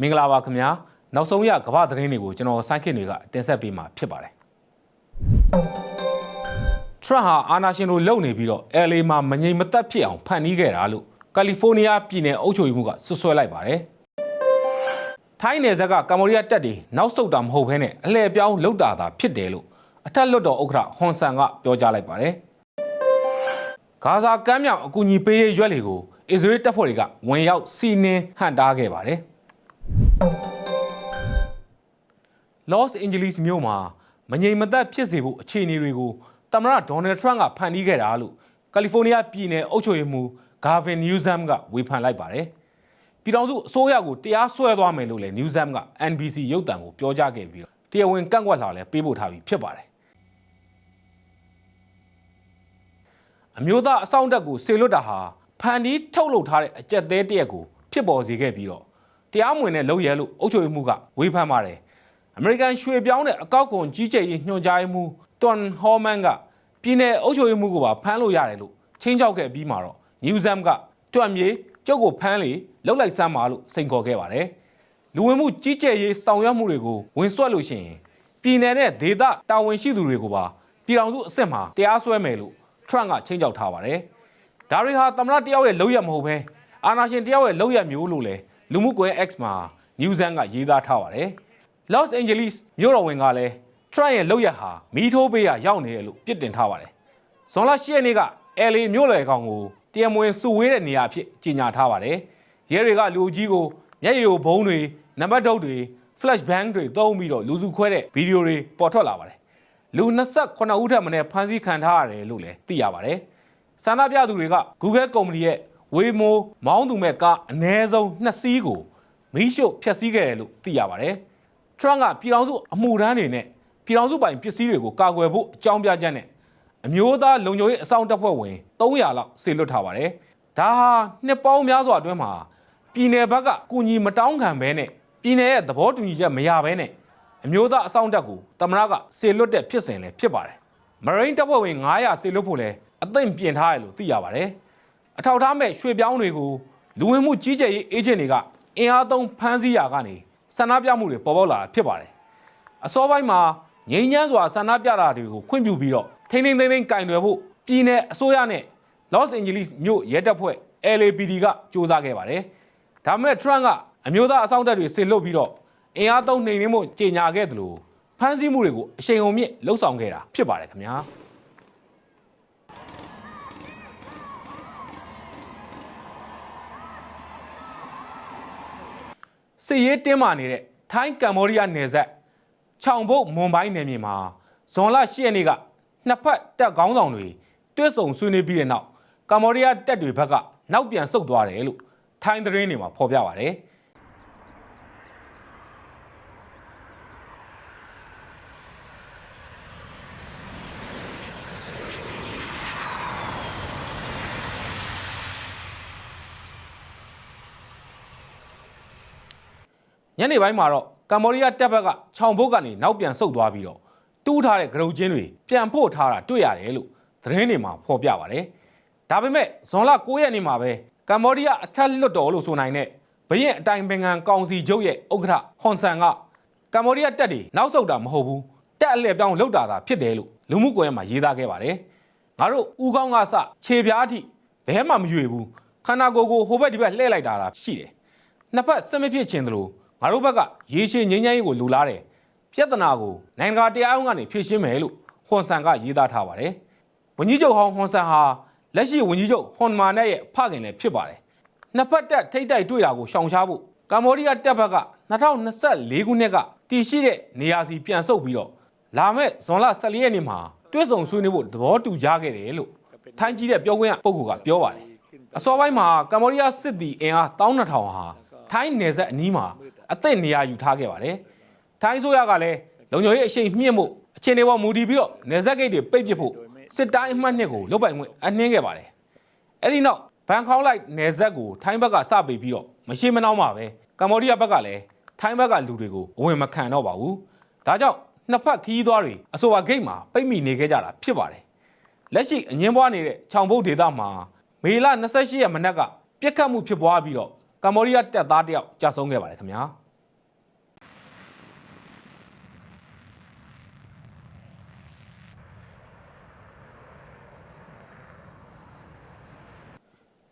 မင်္ဂလာပါခင်ဗျာနောက်ဆုံးရကမ္ဘာသတင်းတွေကိုကျွန်တော်ဆိုင်းခင်တွေကတင်ဆက်ပေးမှာဖြစ်ပါတယ်ထရန့်ဟာအာနာရှင်လိုလုံနေပြီးတော့ LA မှာမငြိမ်မသက်ဖြစ်အောင်ဖန်တီးခဲ့တာလို့ကယ်လီဖိုးနီးယားပြည်နယ်အုပ်ချုပ်ရေးမှူးကဆွဆွဲလိုက်ပါတယ်ထိုင်းနယ်စပ်ကကမ္ဘောဒီးယားတပ်တွေနောက်ဆုတ်တာမဟုတ်ဘဲနဲ့အလှည့်ပြောင်းလှုပ်တာသာဖြစ်တယ်လို့အထက်လွှတ်တော်ဥက္ကဋ္ဌဟွန်ဆန်ကပြောကြားလိုက်ပါတယ်ဂါဇာကမ်းမြောင်အကူအညီပေးရေးရွက်တွေကိုအစ္စရေးတပ်ဖွဲ့တွေကဝင်ရောက်စီးနင်းဟန့်တားခဲ့ပါတယ် Los Angeles မြို့မှာမငြိမ်မသက်ဖြစ်စေဖို့အခြေအနေတွေကိုသမ္မတဒေါ်နယ်ထရန့်ကဖန်တီးခဲ့တာလို့ကယ်လီဖိုးနီးယားပြည်နယ်အုပ်ချုပ်ရေးမှူးဂါဗင်နျူးဇမ်ကဝေဖန်လိုက်ပါတယ်။ပြည်ထောင်စုအစိုးရကိုတရားစွဲသွားမယ်လို့လည်းနျူးဇမ်က NBC ရုပ်သံကိုပြောကြားခဲ့ပြီးတော့တရားဝင်ကန့်ကွက်လာလည်းပေးပို့ထားပြီးဖြစ်ပါတယ်။အမျိုးသားအဆောင်တက်ကိုဆေလွတ်တာဟာဖန်တီးထုတ်လုပ်ထားတဲ့အကြက်သေးတရက်ကိုဖြစ်ပေါ်စေခဲ့ပြီးတော့တရားမဝင်တဲ့လုပ်ရဲလို့အုပ်ချုပ်ရေးမှူးကဝေဖန်ပါတယ်။ အမေရိကန်ရွှေပြောင်းတဲ့အကောက်ခွန်ကြီးကြပ်ရေးညွှန်ကြားရေးမှူးတွန်ဟောမန်ကပြည်내အုပ်ချုပ်ရေးမှူးကိုပါဖမ်းလို့ရတယ်လို့ချင်းချောက်ခဲ့ပြီးမှာတော့နျူးဇမ်ကတွန့်မြေကျုပ်ကိုဖမ်းလေလောက်လိုက်စမ်းပါလို့စိန်ခေါ်ခဲ့ပါတယ်လူဝင်မှုကြီးကြပ်ရေးဆောင်ရွက်မှုတွေကိုဝင်ဆွက်လို့ရှိရင်ပြည်내နဲ့ဒေသတာဝန်ရှိသူတွေကိုပါပြည်ထောင်စုအစ်စ်မှာတရားစွဲမယ်လို့ထရန့်ကချင်းချောက်ထားပါတယ်ဒါတွေဟာသမ္မတတယောက်ရဲ့လုပ်ရမဟုတ်ပဲအာဏာရှင်တယောက်ရဲ့လုပ်ရမျိုးလို့လေလူမှုကွန်ရက် X မှာနျူးဇမ်ကရေးသားထားပါတယ် Los Angeles မြို့တော်ဝင်ကလည်း Trump ရဲ့လုပ်ရဟာမီးထိုးပေးရရောက်နေတယ်လို့ပြစ်တင်ထားပါတယ်။ဇွန်လ10ရက်နေ့က LA မြို့လယ်ကောင်ကိုတရမဝင်စုဝေးတဲ့နေရာအဖြစ်ကြေညာထားပါတယ်။ရဲတွေကလူကြီးကိုမျက်ရည်ကိုဘုံတွေနံပါတ်တုပ်တွေ flash bang တွေသုံးပြီးတော့လူစုခွဲတဲ့ဗီဒီယိုတွေပေါ်ထွက်လာပါတယ်။လူ28ဦးထက်မနည်းဖမ်းဆီးခံထားရတယ်လို့လည်းသိရပါတယ်။ဆန္ဒပြသူတွေက Google ကုမ္ပဏီရဲ့ Waymo မောင်းသူမဲ့ကားအနည်းဆုံး2စီးကိုမီးရှို့ဖျက်ဆီးခဲ့တယ်လို့သိရပါတယ်။ ထရန့်ကပြည်ထောင်စုအမှုထမ်းတွေနဲ့ပြည်ထောင်စုပိုင်ပစ္စည်းတွေကိုကာကွယ်ဖို့အကြောင်းပြချက်နဲ့အမျိုးသားလုံခြုံရေးအစောင့်တပ်ဖွဲ့ဝင်300လောက်ဆေလွတ်ထားပါတယ်။ဒါဟာနှစ်ပေါင်းများစွာအတွင်းမှာပြည်내ဘက်ကကုညီမတောင်းခံဘဲနဲ့ပြည်내ရဲ့သဘောတူညီချက်မရဘဲနဲ့အမျိုးသားအစောင့်တပ်ကိုတမရကဆေလွတ်တဲ့ဖြစ်စဉ်လည်းဖြစ်ပါတယ်။မရိန်းတပ်ဖွဲ့ဝင်900ဆေလွတ်ဖို့လည်းအသင့်ပြင်ထားတယ်လို့သိရပါတယ်။အထောက်ထားမဲ့ရွှေပြောင်းတွေကိုလူဝင်မှုကြီးကြပ်ရေးအေဂျင့်တွေကအင်အားသုံးဖမ်းဆီးရာကနေ ဆန္ဒပြမှုတွေပေါ်ပေါက်လာတာဖြစ်ပါတယ်။အစောပိုင်းမှာငြိမ်းချမ်းစွာဆန္ဒပြတာတွေကိုခွင့်ပြုပြီးတော့ထိန်းထိန်းသိမ်းသိမ်းကင်တွယ်ဖို့ပြည်내အစိုးရနဲ့ Los Angeles မြို့ရဲတပ်ဖွဲ့ LAPD ကစူးစမ်းခဲ့ပါတယ်။ဒါပေမဲ့ Trump ကအမျိုးသားအဆောင်တပ်တွေဆင်လွတ်ပြီးတော့အင်အားသုံးနှိမ်နှင်းမှုကြေညာခဲ့တယ်လို့ဖမ်းဆီးမှုတွေကိုအရှိန်အဟုန်မြင့်လှုပ်ဆောင်ခဲ့တာဖြစ်ပါတယ်ခင်ဗျာ။ စစ်ရေးတင်းမာနေတဲ့ထိုင်းကမ္ဘောဒီးယားနယ်စပ်ခြောင်ဘုတ်မွန်ဘိုင်းနယ်မြေမှာဇွန်လ10ရက်နေ့ကနှစ်ဖက်တပ်ကောင်းဆောင်တွေတွဲဆုံဆွေးနွေးပြီးတဲ့နောက်ကမ္ဘောဒီးယားတပ်တွေဘက်ကနောက်ပြန်ဆုတ်သွားတယ်လို့ထိုင်းသတင်းတွေမှာဖော်ပြပါဗျ။ ညနေပိုင်းမှာတော့ကမ္ဘောဒီးယားတပ်ဘက်ကခြောင်ဘုတ်ကနေနောက်ပြန်ဆုတ်သွားပြီးတော့တူးထားတဲ့ကရုတ်ချင်းတွေပြန်ဖို့ထားတာတွေ့ရတယ်လို့သတင်းတွေမှာဖော်ပြပါတယ်။ဒါပေမဲ့ဇွန်လ9ရက်နေ့မှာပဲကမ္ဘောဒီးယားအထက်လွှတ်တော်လို့ဆိုနိုင်တဲ့ဘရင်အတိုင်ပင်ခံကောင်စီချုပ်ရဲ့ဥက္ကဋ္ဌဟွန်ဆန်ကကမ္ဘောဒီးယားတပ်တွေနောက်ဆုတ်တာမဟုတ်ဘူးတက်အလှည့်ပြောင်းလောက်တာသာဖြစ်တယ်လို့လူမှုကွန်ရက်မှာရေးသားခဲ့ပါတယ်။ငါတို့ဥကောင်းကစခြေပြားအထိဘဲမှမရွေဘူးခန္ဓာကိုယ်ကိုဟိုဘက်ဒီဘက်လှည့်လိုက်တာသာရှိတယ်။နှစ်ဖက်ဆက်မဖြစ်ခြင်းသလို ငါတို့ဘက်ကရေရှည်ငြိမ်းချမ်းရေးကိုလူလားတယ်ပြဿနာကိုနိုင်ငံတကာတရားရုံးကနေဖြေရှင်းမယ်လို့ဟွန်ဆန်ကရေးသားထားပါတယ်ဝန်ကြီးချုပ်ဟောင်းဟွန်ဆန်ဟာလက်ရှိဝန်ကြီးချုပ်ဟွန်မာနက်ရဲ့ဖခင်လည်းဖြစ်ပါတယ်နှစ်ဖက်တက်ထိတ်တိုက်တွေ့တာကိုရှောင်ရှားဖို့ကမ္ဘောဒီးယားတပ်ဘက်က2024ခုနှစ်ကတည်ရှိတဲ့နေရာစီပြန်ဆုတ်ပြီးတော့လာမဲ့ဇွန်လ14ရက်နေ့မှာတွဲဆုံဆွေးနွေးဖို့သဘောတူကြခဲ့တယ်လို့ထိုင်းကြီးတဲ့ပြောခွင့်ရပုဂ္ဂိုလ်ကပြောပါတယ်အစောပိုင်းမှာကမ္ဘောဒီးယားစစ်သည်အင်အား12000ဟာထိုင်းနယ်စပ်အနီးမှာ အသင့်နေရာယူထားခဲ့ပါတယ်။ထိုင်းဆိုရကလည်းလုံခြုံရေးအရှိန်မြင့်မှုအခြေအနေပေါ်မူတည်ပြီးတော့နယ်စပ်ဂိတ်တွေပိတ်ပစ်ဖို့စစ်တိုင်းအမှတ်နှစ်ကိုလုတ်ပိုင်ခွင့်အနှင်းခဲ့ပါတယ်။အဲ့ဒီနောက်ဘန်ကောက်လိုက်နယ်စပ်ကိုထိုင်းဘက်ကစပေးပြီးတော့မရှိမနှောင်းပါပဲကမ္ဘောဒီးယားဘက်ကလည်းထိုင်းဘက်ကလူတွေကိုအဝင်မခံတော့ပါဘူး။ဒါကြောင့်နှစ်ဖက်ခီးသွားတွေအဆိုပါဂိတ်မှာပိတ်မိနေခဲ့ကြတာဖြစ်ပါတယ်။လက်ရှိအငင်းပွားနေတဲ့ခြောင်ဘုတ်ဒေသမှာမေလ28ရက်မနက်ကပြစ်ခတ်မှုဖြစ်ပွားပြီးတော့ကမ္ဘောဒီးယားတပ်သားတယောက်ကြာဆုံးခဲ့ပါတယ်ခင်ဗျာ။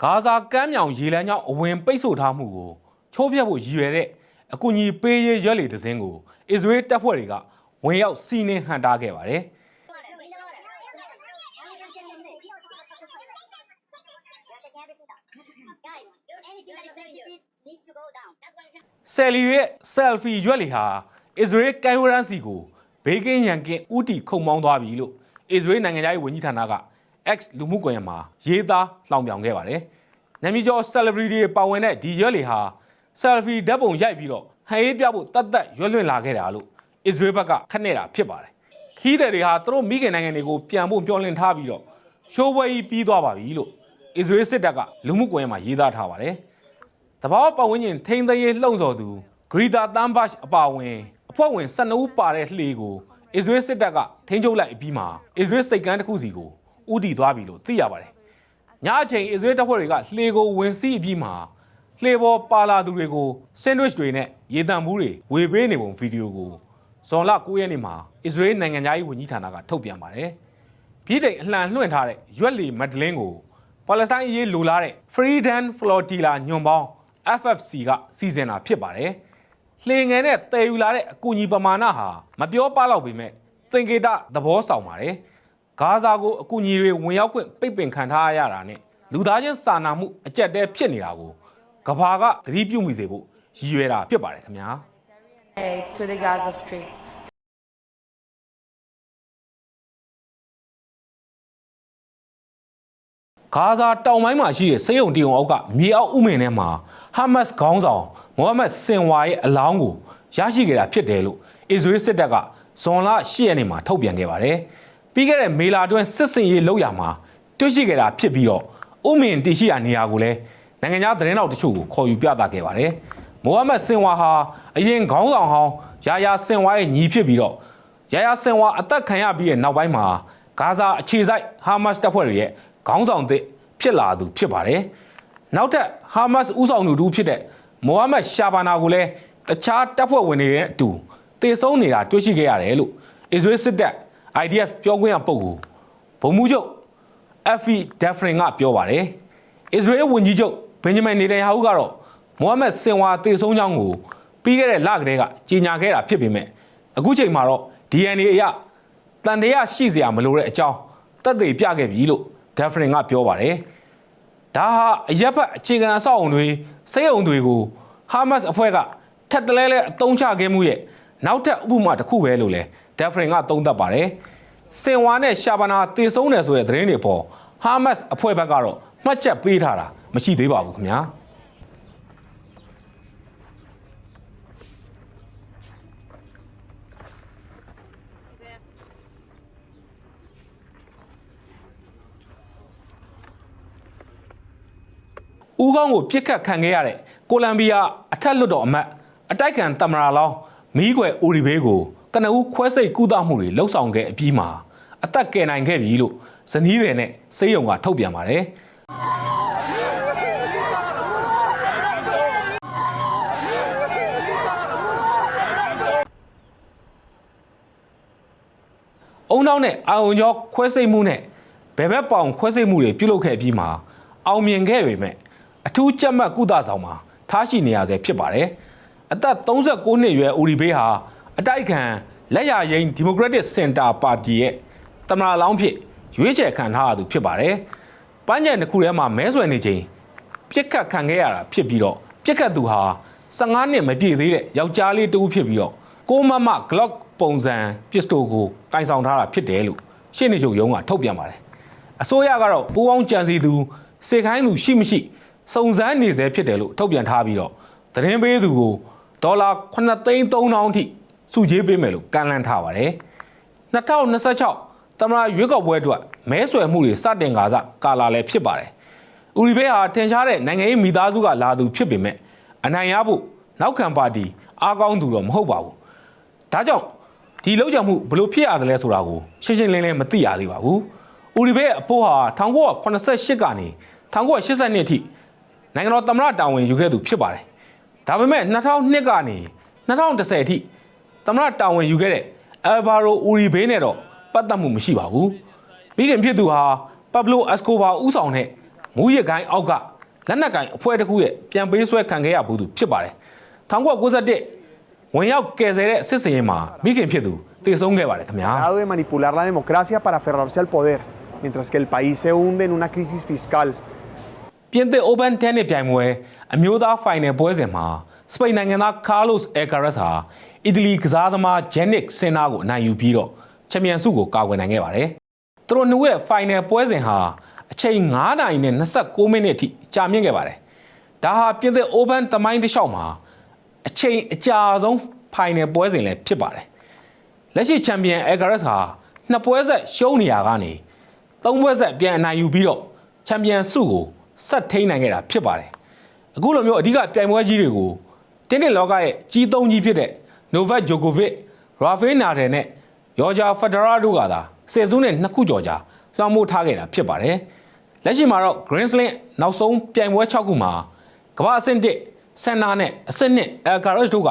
ဂါဇာကမ်းမြောင်ရေလမ်းကြောင်းအဝင်ပိတ်ဆို့ထားမှုကိုချိုးဖျက်ဖို့ရည်ရွယ်တဲ့အကူအညီပေးရေးရွက်လီတစ်စင်းကိုအစ္စရေးတပ်ဖွဲ့တွေကဝင်ရောက်စီးနင်းဟန်တာခဲ့ပါတယ်။ Guys, anything that is dangerous needs to go down. That's what I'm ဆယ်လီရဲ့ selfie ရွက်လီဟာအစ္စရေးကိုင်ဝရန်စီကိုဘေးကင်းရန်ကင်းဥတီခုံမောင်းသွားပြီလို့အစ္စရေးနိုင်ငံသားရေးဝန်ကြီးဌာနက X လူမှုကွန်ရက်မှာရေးသားလှောင်ပြောင်ခဲ့ပါတယ်။နာမည်ကျော် celebrity တွေပါဝင်တဲ့ဒီရွက်လီဟာ selfie ဓာတ်ပုံရိုက်ပြီးတော့ဟန်ရေးပြဖို့တတ်တတ်ရွက်လွင့်လာခဲ့တာလို့အစ္စရေးဘက်ကခက်နေတာဖြစ်ပါတယ်။ခီးတဲ့တွေဟာသူတို့မိခင်နိုင်ငံတွေကိုပြန်ဖို့မျှော်လင့်ထားပြီးတော့ရှိုးပွဲကြီးပြီးသွားပါပြီလို့အစ္စရေးစစ်တပ်ကလူမှုကွန်ရက်မှာရေးသားထားပါတယ်။တဘာဝပတ်ဝန်းကျင်ထိန်းသိမ်းရေးလှုံ့ဆော်သူဂရီတာတမ်ဘတ်အပါအဝင်အဖွဲ့ဝင်12ဦးပါတဲ့လှေကိုအစ္စရေးစစ်တပ်ကထိန်းချုပ်လိုက်အပြီးမှာအစ္စရေးစိတ်ကမ်းတစ်ခုစီကို ဥတီသွားပြီလို့သိရပါတယ်။ညအချိန်အစ္စရေးတပ်ဖွဲ့တွေကလှေကိုဝင်စီးအပြီးမှာလှေပေါ်ပါလာသူတွေကိုဆန်ဒဝစ်တွေနဲ့ရေတံဘူးတွေဝေပေးနေပုံဗီဒီယိုကိုဇွန်လ9ရက်နေ့မှာအစ္စရေးနိုင်ငံသားရေးဝန်ကြီးဌာနကထုတ်ပြန်ပါတယ်။ပြည်တိုင်အလှန်လွှင့်ထားတဲ့ရွက်လီမက်ဒလင်းကိုပါလက်စတိုင်းအရေးလိုလားတဲ့ Freedom Flotilla ညွန်ပေါင်း FFC ကစီစဉ်တာဖြစ်ပါတယ်။လှေငယ်နဲ့တည်ယူလာတဲ့အကူအညီပမာဏဟာမပြောပလောက်ပေမဲ့သင်္ကေတသဘောဆောင်ပါတယ်။ ဂါဇာကိုအကူအညီတွေဝင်ရောက်ခွင့်ပိတ်ပင်ခံထားရတာနဲ့လူသားချင်းစာနာမှုအကြက်တဲဖြစ်နေတာကိုကဘာကသတိပြုမိစေဖို့ရည်ရွယ်တာဖြစ်ပါတယ်ခင်ဗျာ။ to the Gaza Strip. ဂါဇာတောင်ပိုင်းမှာရှိတဲ့စေယုံတီယုံအောက်ကမြေအောက်ဥမင်ထဲမှာဟာမတ်စ်ခေါင်းဆောင်မိုဟာမက်ဆင်ဝါရဲ့အလောင်းကိုရရှိခဲ့တာဖြစ်တယ်လို့အစ္စရေးစစ်တပ်ကဇွန်လ10ရက်နေ့မှာထုတ်ပြန်ခဲ့ပါတယ်။ ပြီးခဲ့တဲ့မေလာတွင်းစစ်စင်ရေးလောက်ရမှာတွေ့ရှိခဲ့တာဖြစ်ပြီးတော့ဥမင်တရှိရာနေရာကိုလည်းနိုင်ငံခြားသတင်းတော်တချို့ကိုခေါ်ယူပြသခဲ့ပါတယ်။မိုဟာမက်ဆင်ဝါဟာအရင်ခေါင်းဆောင်ဟောင်းယာယာဆင်ဝါရဲ့ညီဖြစ်ပြီးတော့ယာယာဆင်ဝါအသက်ခံရပြီးတဲ့နောက်ပိုင်းမှာဂါဇာအခြေစိုက်ဟာမတ်စ်တပ်ဖွဲ့တွေရဲ့ခေါင်းဆောင်သစ်ဖြစ်လာသူဖြစ်ပါတယ်။နောက်ထပ်ဟာမတ်စ်ဦးဆောင်သူတူဖြစ်တဲ့မိုဟာမက်ရှာဘာနာကိုလည်းတခြားတပ်ဖွဲ့ဝင်တွေရဲ့အတူတေဆုံးနေတာတွေ့ရှိခဲ့ရတယ်လို့အစ္စရေးစစ်တပ် IDF ပြောခွင့်ရပုဂ္ဂိုလ်ဗိုလ်မှူးချုပ် FE Defrin ကပြောပါတယ်။အစ္စရေးဝန်ကြီးချုပ်ဘင်ဂျမင်နေတန်ယာဟုကတော့မိုဟာမက်ဆင်ဝါတေဆုံးကြောင်းကိုပြီးခဲ့တဲ့လကတည်းကကြေညာခဲ့တာဖြစ်ပေမဲ့အခုချိန်မှာတော့ DNA အရတန်တရားရှိစရာမလိုတဲ့အကြောင်းတက်သေးပြခဲ့ပြီလို့ Defrin ကပြောပါတယ်။ဒါဟာအရက်ဖက်အခြေခံအဆောက်အုံတွေစိတ်အုံတွေကိုဟာမတ်စ်အဖွဲ့ကထက်တလဲလဲအတုံးချခဲ့မှုရဲ့နောက်ထပ်ဥပမာတစ်ခုပဲလို့လဲ Defrin ကသုံးသပ်ပါတယ်။စင်ဝါနဲ့ရှာဘာနာတေဆုံးတယ်ဆိုတဲ့သတင်းတွေပေါ်ဟာမတ်စ်အဖွဲ့ဘက်ကတော့မှတ်ချက်ပေးထားတာမရှိသေးပါဘူးခင်ဗျာ။ဦးကောင်းကိုပြစ်ခတ်ခံခဲ့ရတဲ့ကိုလံဘီယာအထက်လွတ်တော်အမတ်အတိုက်ခံတမရာလောင်းမီးခွယ်အိုရီဘေးကို ကနဦးခွဲစိတ်ကုသမှုတွေလှုပ်ဆောင်ခဲ့အပြီးမှာအသက်ကယ်နိုင်ခဲ့ပြီလို့ဇနီးတွေနဲ့စေးရုံကထုတ်ပြန်ပါတယ်အုံနောက်နဲ့အာယုံကျော်ခွဲစိတ်မှုနဲ့ဘယ်ဘက်ပေါင်ခွဲစိတ်မှုတွေပြုလုပ်ခဲ့ပြီးမှာအောင်မြင်ခဲ့ပေမဲ့အထူးကြက်မှတ်ကုသဆောင်မှာထားရှိနေရဆဲဖြစ်ပါတယ်။အသက်39နှစ်အရွယ်ဦးရီဘေးဟာ အတိုက်ခံလက်ရရင်ဒီမိုကရက်တစ်စင်တာပါတီရဲ့တမရလောင်းဖြစ်ရွေးချယ်ခံထားရသူဖြစ်ပါတယ်။ပန်းချံတစ်ခုထဲမှာမဲဆွယ်နေချိန်ပြစ်ခတ်ခံခဲ့ရတာဖြစ်ပြီးတော့ပြစ်ခတ်သူဟာ15နှစ်မပြည့်သေးတဲ့ယောက်ျားလေးတူဖြစ်ပြီးတော့ကိုမမ Glock ပုံစံပစ္စတိုကိုကင်ဆောင်ထားတာဖြစ်တယ်လို့ရှင်းနေချုပ်ရုံးကထုတ်ပြန်ပါတယ်။အစိုးရကတော့ပူပေါင်းကြံစီသူစေခိုင်းသူရှိမရှိစုံစမ်းနေစေဖြစ်တယ်လို့ထုတ်ပြန်ထားပြီးတော့သတင်းပေးသူကိုဒေါ်လာ9သိန်း3000အထိ စုချေးပေးမယ်လို့ကန့်လန့်ထားပါတယ်။2026သမ္မတရွေးကောက်ပွဲအတွက်မဲဆွယ်မှုတွေစတင်ကာစကာလာလည်းဖြစ်ပါတယ်။ဦးရီဘေးဟာထင်ရှားတဲ့နိုင်ငံရေးမိသားစုကလာသူဖြစ်ပေမဲ့အနိုင်ရဖို့နောက်ခံပါတီအားကောင်းသူတော့မဟုတ်ပါဘူး။ဒါကြောင့်ဒီလောက်ကြမှုဘလို့ဖြစ်ရတယ်လဲဆိုတာကိုရှင်းရှင်းလင်းလင်းမသိရသေးပါဘူး။ဦးရီဘေးအဖိုးဟာ1988ကနေ1982အထိနိုင်ငံတော်သမ္မတတာဝန်ယူခဲ့သူဖြစ်ပါတယ်။ဒါပေမဲ့2002ကနေ2010အထိ သမ္မတတာဝန်ယူခဲ့တဲ့အယ်ဗာရိုဦးရီဘေးနဲ့တော့ပတ်သက်မှုမရှိပါဘူး။ပြီးခင်ဖြစ်သူဟာပဘလိုအက်စကိုဘာဦးဆောင်တဲ့မူရကိုင်းအောက်ကလက်နက်ကိုင်အဖွဲ့တစ်ခုရဲ့ပြန်ပေးဆွဲခံခဲ့ရဘူးသူဖြစ်ပါတယ်1991ဝင်ရောက်ကယ်ဆယ်တဲ့စစ်စင်ရင်မှာမိခင်ဖြစ်သူတည်ဆုံးခဲ့ပါတယ်ခင်ဗျာ tratado de manipular la democracia para aferrarse al poder, mientras que el país se hunde en una crisis fiscal. ပြင်သစ် Open Tennis ပြိုင်ပွဲအမျိုးသားဖိုင်နယ်ပွဲစဉ်မှာစပိန်နိုင်ငံသား Carlos Alcaraz ဟာ အီတလီကစားသမား Jannik Sinner ကိုအနိုင်ယူပြီးတော့ချန်ပီယံဆုကိုကာကွယ်နိုင်ခဲ့ပါတယ်။သူတို့နှစ်ဦးရဲ့ဖိုင်နယ်ပွဲစဉ်ဟာအချိန်9နာရီနဲ့26မိနစ်အထိကြာမြင့်ခဲ့ပါတယ်။ဒါဟာပြင်သစ် Open သမိုင်းတစ်လျှောက်မှာအချိန်အကြာဆုံးဖိုင်နယ်ပွဲစဉ်လည်းဖြစ်ပါတယ်။လက်ရှိချန်ပီယံအဂရက်စ်ဟာနှစ်ပွဲဆက်ရှုံးနေရကနေသုံးပွဲဆက်ပြန်အနိုင်ယူပြီးတော့ချန်ပီယံဆုကိုဆက်ထိန်းနိုင်ခဲ့တာဖြစ်ပါတယ်အခုလိုမျိုးအဓိကပြိုင်ပွဲကြီးတွေကိုတင်းတင်းလောကရဲ့ကြီးသုံးကြီးဖြစ်တဲ့ Novak Djokovic, Rafael Nadal နဲ့ Roger Federer တို့ကသာဆယ်စုနှစ်နှစ်ခုကျော်ကြာလွှမ်းမိုးထားခဲ့တာဖြစ်ပါတယ်လက်ရှိမှာတော့ Grand Slam နောက်ဆုံးပြိုင်ပွဲ6ခုမှာကမ္ဘာအဆင့်1ဆန်နာနဲ့အဆင့်2 Alcaraz တို့က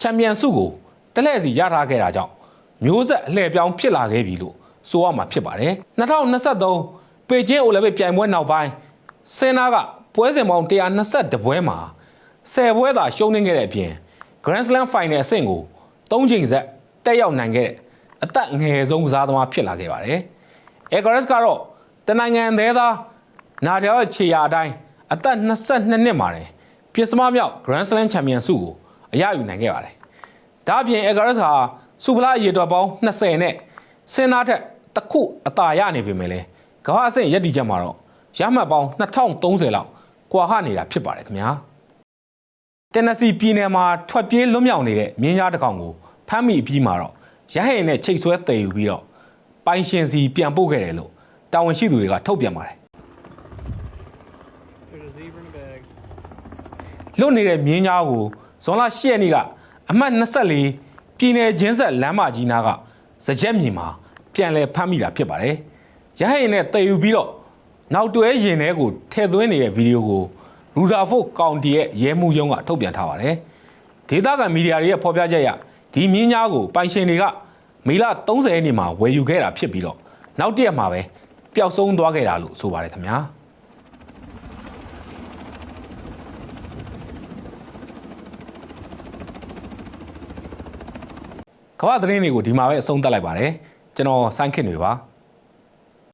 ချန်ပီယံဆုကိုတလှည့်စီရထားခဲ့တာကြောင့်မျိုးဆက်အလှည့်ပြောင်းဖြစ်လာခဲ့ပြီလို့ဆိုရမှာဖြစ်ပါတယ်2023ပေကျင်းအိုလံပစ်ပြိုင်ပွဲနောက်ပိုင်းစင်နာကပွဲစဉ်ပေါင်း122ပွဲမှာ10ပွဲသာရှုံးနေခဲ့တဲ့အပြင် Grand Slam Final အဆင့်ကို3ချိန်ဆက်တက်ရောက်နိုင်ခဲ့တဲ့အသက်ငယ်ဆုံးကစားသမားဖြစ်လာခဲ့ပါတယ်။ Alcaraz ကတော့တနိုင်ငံသေးသားနာဒယ်ရဲ့ခြေရာအတိုင်းအသက်22နှစ်မှာတယ်ပြစ်စမမြောက် Grand Slam Champion ဆုကိုအရယူနိုင်ခဲ့ပါတယ်။ဒါ့အပြင် Alcaraz ဟာစူပလာရေတော်ပေါင်း20နဲ့စင်နာထက်တစ်ခုအသာရနေပေမဲ့လည်းကမ္ဘာအဆင့်ရက်တီချက်မှာတော့ရမှတ်ပေါင်း2030လောက်ကွာဟနေတာဖြစ်ပါတယ်ခင်ဗျာ။ တန်နစီပြည်နယ်မှာထွက်ပြေးလွတ်မြောက်နေတဲ့မြင်းကြားတစ်ကောင်ကိုဖမ်းမိပြီးမှာတော့ရဟရင်နဲ့ချိတ်ဆွဲတည်ယူပြီးတော့ပိုင်ရှင်စီပြန်ပို့ခဲ့တယ်လို့တာဝန်ရှိသူတွေကထုတ်ပြန်ပါတယ် There's a zebra in a bag. လွတ်နေတဲ့မြင်းကြားကိုဇွန်လ10ရက်နေ့ကအမှတ်24ပြည်နယ်ချင်းဆက်လမ်းမကြီးနားကစကြက်မြေမှာပြန်လည်ဖမ်းမိတာဖြစ်ပါတယ်ရဟရင်နဲ့တည်ယူပြီးတော့နောက်တွဲရင်ထဲကိုထည့်သွင်းနေတဲ့ဗီဒီယိုကို ရူဒါဖို့ကောင်တီရဲ့ရဲမှုရုံးကထုတ်ပြန်ထားပါတယ်ဒေသခံမီဒီယာတွေရဲ့ဖော်ပြချက်အရဒီမြင်းကြားကိုပိုင်ရှင်တွေကမေလ30ရက်နေ့မှာဝယ်ယူခဲ့တာဖြစ်ပြီးတော့နောက်တစ်ရက်မှာပဲပျောက်ဆုံးသွားခဲ့တာလို့ဆိုပါတယ်ခင်ဗျာ ကမ္ဘာသတင်းတွေကိုဒီမှာပဲအဆုံးသတ်လိုက်ပါတယ်ကျွန်တော်စိုင်းခင်တွေပါ